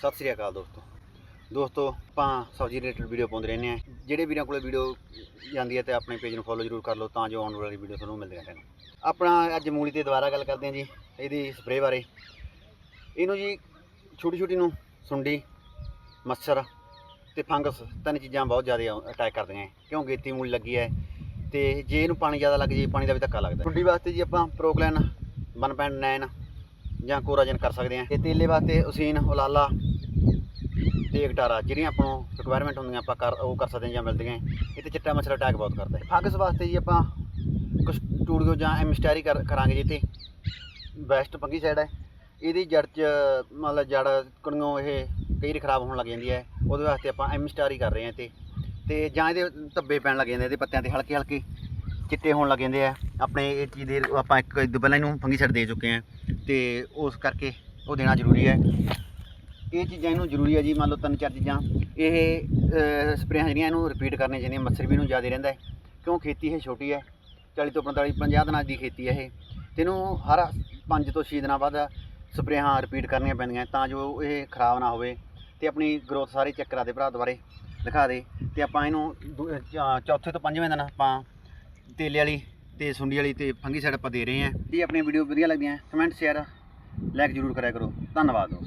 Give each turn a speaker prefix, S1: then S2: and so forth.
S1: ਸਤਿ ਸ੍ਰੀ ਅਕਾਲ ਦੋਸਤੋ। ਦੋਸਤੋ, ਆਪਾਂ ਸਬਜ਼ੀ ਰਿਲੇਟਡ ਵੀਡੀਓ ਪਾਉਂਦੇ ਰਹਿੰਦੇ ਆ ਜਿਹੜੇ ਵੀਰਾਂ ਕੋਲੇ ਵੀਡੀਓ ਜਾਂਦੀ ਹੈ ਤੇ ਆਪਣੇ ਪੇਜ ਨੂੰ ਫੋਲੋ ਜ਼ਰੂਰ ਕਰ ਲਓ, ਤਾਂ ਜੋ ਆਉਣ ਵਾਲੀ ਵੀਡੀਓ ਤੁਹਾਨੂੰ ਮਿਲਦੀਆਂ ਰਹਿਣ। ਆਪਣਾ ਅੱਜ ਮੂਲੀ ਤੇ ਦੁਬਾਰਾ ਗੱਲ ਕਰਦੇ ਹਾਂ ਜੀ, ਇਹਦੀ ਸਪਰੇਅ ਬਾਰੇ। ਇਹਨੂੰ ਜੀ ਛੋਟੀ ਛੋਟੀ ਨੂੰ ਸੁੰਡੀ, ਮੱਛਰ ਤੇ ਫੰਗਸ, ਤਿੰਨ ਚੀਜ਼ਾਂ ਬਹੁਤ ਜ਼ਿਆਦਾ ਅਟੈਕ ਕਰਦੀਆਂ ਕਿਉਂ ਗੇਤੀ ਮੂਲੀ ਲੱਗੀ ਹੈ ਤੇ ਜੇ ਇਹਨੂੰ ਪਾਣੀ ਜ਼ਿਆਦਾ ਲੱਗ ਜੇ ਪਾਣੀ ਦਾ ਵੀ ਧੱਕਾ ਲੱਗਦਾ। ਸੁੰਡੀ ਵਾਸਤੇ ਜੀ ਆਪਾਂ ਪ੍ਰੋਗਲੈਨ 1.9 ਜਾਂ ਕੋਰਾਜਨ ਕਰ ਸਕਦੇ ਹਾਂ। ਤੇ ਤੇਲੇ ਵਾਸਤੇ ਉਸੀਨ ਉਲਾਲਾ ਤੇ ਗਟਾਰਾ ਜਿਹੜੀਆਂ ਆਪਾਂ ਨੂੰ ਰਿਕੁਆਇਰਮੈਂਟ ਹੁੰਦੀਆਂ, ਆਪਾਂ ਕਰ, ਉਹ ਕਰ ਸਕਦੇ ਹਾਂ ਜਾਂ ਮਿਲਦੀਆਂ ਇੱਥੇ ਚਿੱਟਾ ਮੱਛਰ ਅਟੈਕ ਬਹੁਤ ਕਰਦਾ ਹੈ। ਫੰਗਸ ਵਾਸਤੇ ਜੀ ਆਪਾਂ ਕੁਛ ਟੂੜੀਓ ਜਾਂ ਐਮਸਟੈਰੀ ਕਰ, ਕਰਾਂਗੇ ਜੀ ਤੇ ਵੈਸਟ ਪੰਗੀ ਸਾਈਡ ਹੈ। ਇਹਦੀ ਜੜ 'ਚ, ਮਤਲਬ ਜੜ ਕਣੀਓ ਇਹ ਕਈ ਖਰਾਬ ਹੋਣ ਲੱਗ ਜਾਂਦੀ ਹੈ। ਉਹਦੇ ਵਾਸਤੇ ਆਪਾਂ ਐਮਸਟੈਰੀ ਕਰ ਰਹੇ ਹਾਂ ਇੱਥੇ। ਤੇ ਜਾਂ ਇਹਦੇ ਧੱਬੇ ਪੈਣ ਲੱਗ ਜਾਂਦੇ ਇਹਦੇ ਪੱਤਿਆਂ ਤੇ ਹਲਕੇ ਹਲਕੇ ਚਿੱਟੇ ਹੋਣ ਲੱਗ ਜਾਂਦੇ ਆ। ਆਪਣੇ ਇਹ ਚੀਜ਼ ਦੇ, ਆਪਾਂ ਇੱਕ ਇਦੋਂ ਪਹਿਲਾਂ ਇਹਨੂੰ ਫੰਗੀਸਾਈਡ ਦੇ ਚੁੱਕੇ ਹਾਂ। ਤੇ ਉਸ ਕਰਕੇ ਉਹ ਦੇਣਾ ਜ਼ਰੂਰੀ ਹੈ। ਇਹ ਚੀਜ਼ਾਂ ਇਹਨੂੰ ਜ਼ਰੂਰੀ ਹੈ ਜੀ ਮੰਨ ਲਓ ਤਿੰਨ ਚਾਰ ਚੀਜ਼ਾਂ। ਇਹ ਅਹ, ਸਪਰੇਆਂ ਜਿਹੜੀਆਂ ਇਹਨੂੰ ਰਿਪੀਟ ਕਰਨੀਆਂ ਚਾਹੀਦੀਆਂ ਮੱਛਰ ਵੀ ਇਹਨੂੰ ਜ਼ਿਆਦਾ ਰਹਿੰਦਾ ਕਿਉਂ ਖੇਤੀ ਇਹ ਛੋਟੀ ਹੈ? 40 ਤੋਂ 45 50 ਦਿਨਾਂ ਦੀ ਖੇਤੀ ਹੈ ਇਹ। ਤੇ ਇਹਨੂੰ ਹਰ 5 ਤੋਂ 6 ਦਿਨਾਂ ਬਾਅਦ ਸਪਰੇਆਂ ਰਿਪੀਟ ਕਰਨੀਆਂ ਪੈਂਦੀਆਂ ਤਾਂ ਜੋ ਇਹ ਖਰਾਬ ਨਾ ਹੋਵੇ। ਤੇ ਆਪਣੀ ਗਰੋਥ ਸਾਰੇ ਚੈੱਕ ਕਰਾ ਦੇ ਭਰਾ ਦੁਬਾਰੇ ਦਿਖਾ ਦੇ। ਤੇ ਆਪਾਂ ਇਹਨੂੰ ਦੂ- ਚੌਥੇ ਤੋਂ ਪੰਜਵੇਂ ਦਿਨ ਆਪਾਂ ਤੇਲੇ ਵਾਲੀ ਤੇ ਸੁੰਡੀ ਵਾਲੀ ਤੇ ਫੰਗੀ ਸਾਈਡ ਆਪਾਂ ਦੇ ਰਹੇ ਹਾਂ। ਜੀ ਆਪਣੀ ਵੀਡੀਓ ਵਧੀਆ ਲੱਗਦੀਆਂ ਕਮੈਂਟ ਸ਼ੇਅਰ ਲਾਈਕ ਜ਼ਰੂਰ ਕਰਿਆ ਕਰੋ। ਧੰਨਵਾਦ ਦੋਸਤੋ।